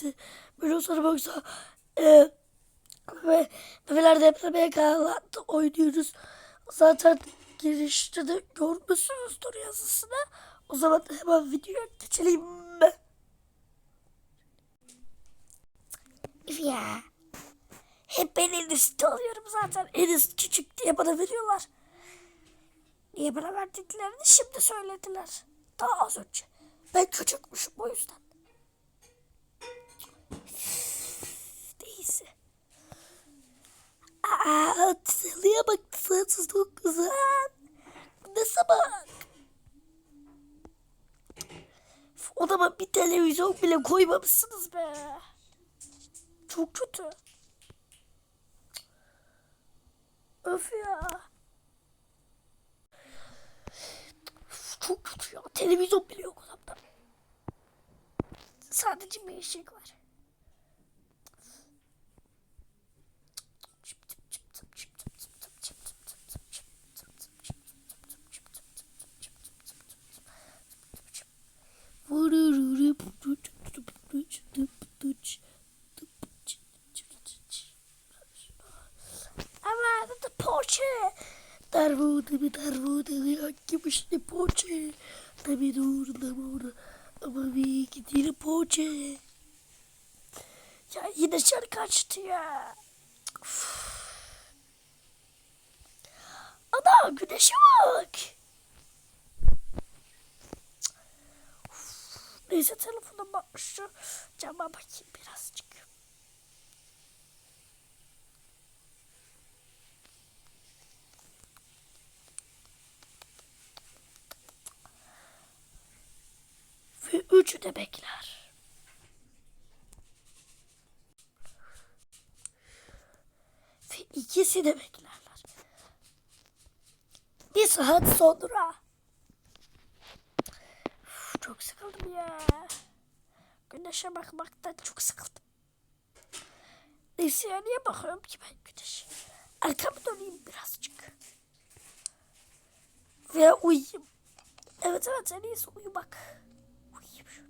serisi. Biliyorsanız yoksa e, ve bebeler depreme kağıtlı oynuyoruz. Zaten girişte de görmüşsünüzdür yazısını. O zaman hemen videoya geçelim mi? Ya. Hep ben en üstte alıyorum zaten. En üst küçük diye bana veriyorlar. Niye bana verdiklerini şimdi söylediler. Daha az önce. Ben küçükmüşüm o yüzden. Neyse. Aa, Salıya bak saat çok güzel. Nasıl bak? Odama bir televizyon bile koymamışsınız be. Çok kötü. Öf ya. Çok kötü ya. Televizyon bile yok odamda. Sadece bir ışık var. Ama da poğaça. Darbuda bir darbuda bir hakkimiş ne poğaça. Tabi doğru doğru. Ama bir gidelim poğaça. Ya yine şarkı açtı ya. Uf. Ana güneşe bak. Uf. Neyse telefona bak cama bakayım birazcık. Ve üçü de bekler. Ve ikisi de beklerler. Bir saat sonra. Uf, çok sıkıldım ya. Güneşe bakmaktan çok sıkıldım. Neyse ya niye bakıyorum ki ben güneşe? Arkamı döneyim birazcık. Ve uyuyayım. Evet evet en iyisi uyumak. Uyuyayım şöyle.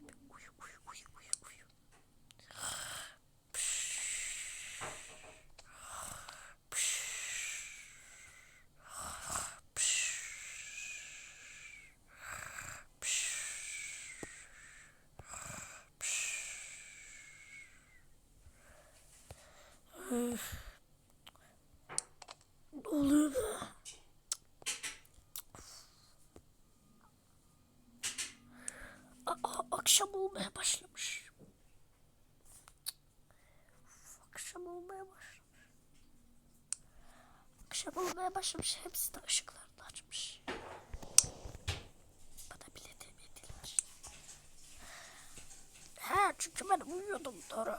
Bir Uyu uyu uyu uyu uyu. Ne oluyor? Aa, akşam olmaya başlamış. Akşam olmaya başlamış. Akşam olmaya başlamış. Hepsi de ışıklarını açmış. Bana bile demediler. Ha çünkü ben uyuyordum doğru.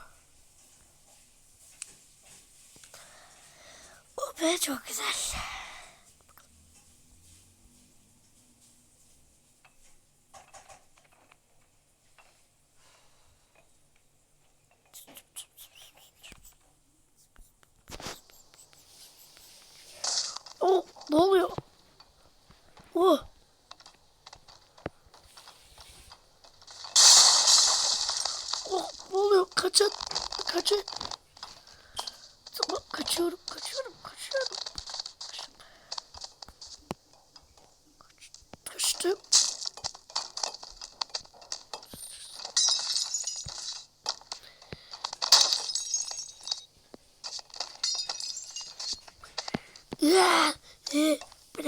Be çok güzel. Oh ne oluyor? Oh. Oh ne oluyor? Kaçın. Kaçın. Tamam kaçıyorum kaçıyorum. Kaçtım. Ya, e, bu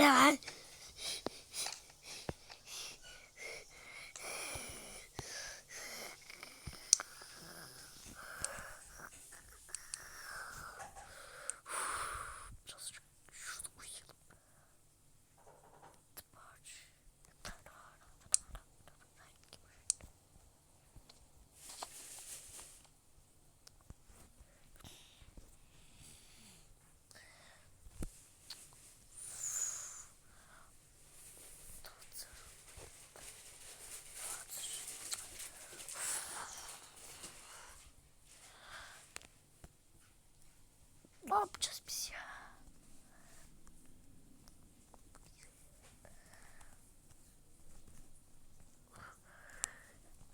yapacağız biz ya?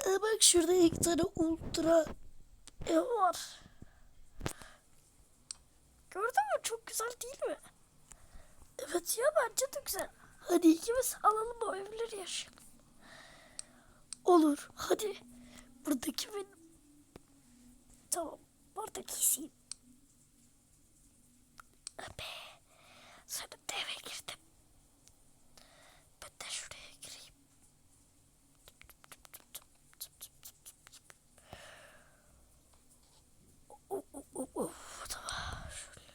Aa, bak şurada iki tane ultra ev var. Gördün mü? Çok güzel değil mi? Evet ya bence de güzel. Hadi ikimiz alalım o evleri yaşayalım. Olur. Hadi. Buradaki benim. Tamam. Buradaki isiyim. Be. Sonunda eve. Ben de şuraya gireyim. Oh. Tamam. Şöyle.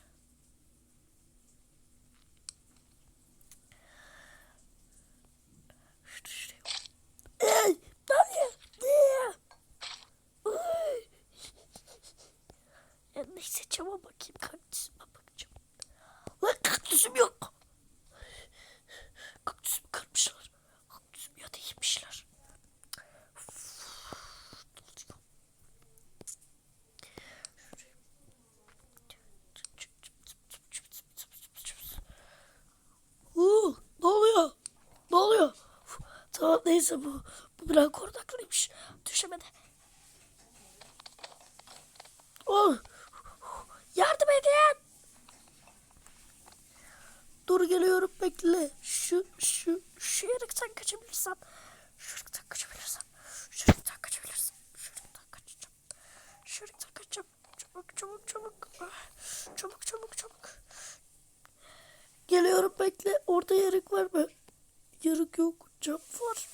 Şurada şuraya. Ey! Neyse çaba bakayım kaktüsüme bakacağım. Lan kaktüsüm yok. Kaktüsümü kırmışlar. Kaktüsümü ya da yemişler. Uf, ne oluyor? Uuu, ne oluyor? Ne oluyor? Uf, Tamam neyse bu. Bu biraz kordaklıymış. Düşemedi. Oh, yardım edin. Dur geliyorum bekle. Şu şu şu yarıktan kaçabilirsem. Şu yarıktan kaçabilirsem. Şu yarıktan kaçabilirsem. Şu yarıktan kaçacağım. Şu yarıktan kaçacağım. Çabuk çabuk çabuk. Çabuk çabuk çabuk. Geliyorum bekle. Orada yarık var mı? Yarık yok. Cam var.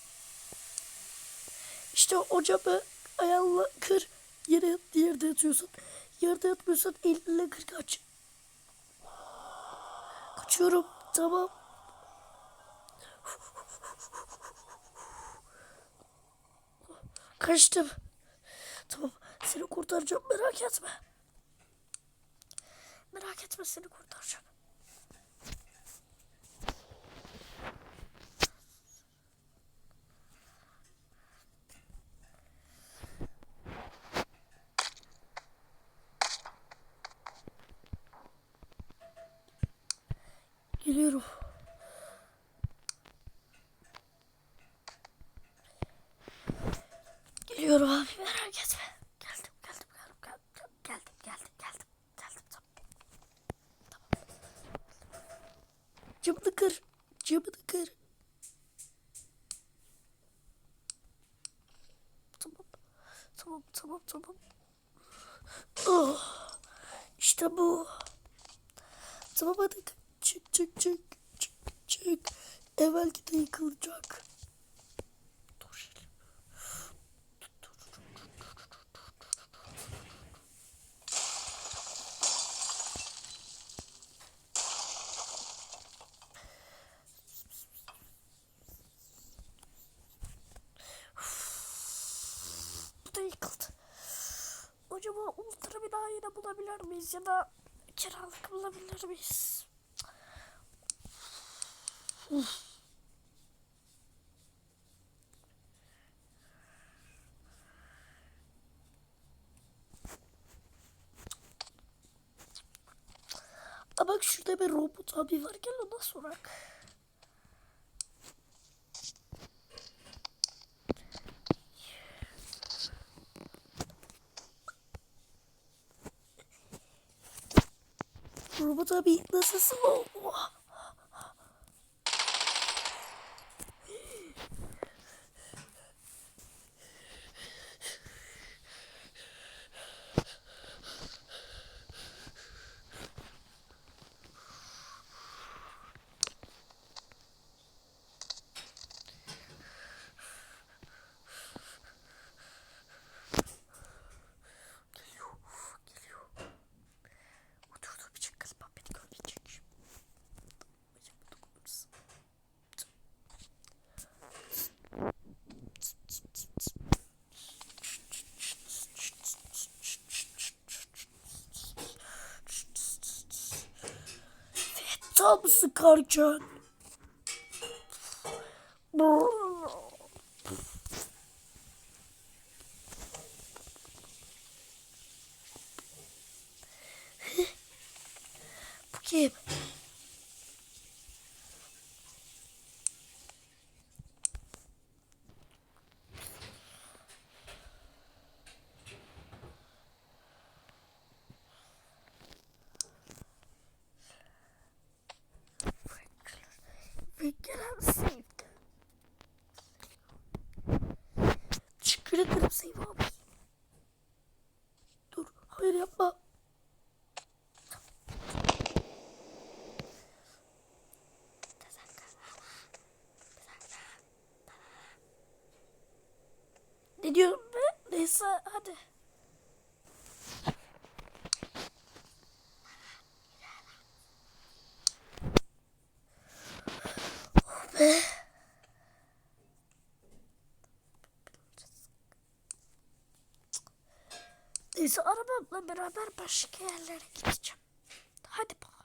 İşte o camı ayağınla kır. Yere yerde yatıyorsun. Yerde yatmıyorsan elinle kır kaç. Kaçıyorum. Tamam. Kaçtım. Tamam. Seni kurtaracağım. Merak etme. Merak etme seni kurtaracağım. Geliyorum. Geliyorum abi merak etme. Geldim geldim geldim geldim geldim geldim geldim geldim tamam. Tamam. Camını kır. Camını kır. Tamam. Tamam tamam tamam. Oh, işte bu. Tamam hadi çık çık çık çık çık. Evvelki de yıkılacak. Dur. Bu da yıkıldı. Acaba ultra bir daha yine bulabilir miyiz ya da kiralık bulabilir miyiz? Uf. Aa bak şurada bir robot abi var gel ona sorak. Robot abi nasılsın? Oh. Geliyor, geliyor. Dur dur bir çakal bak beni görmeyecek. Bacağıma dokunursun. Ve tam sıkarken. Bu kim? Save abi. Dur. Hayır yapma. Ne diyorum be? Neyse hadi. Oh be. Neyse arabamla beraber başka yerlere gideceğim. Hadi bakalım.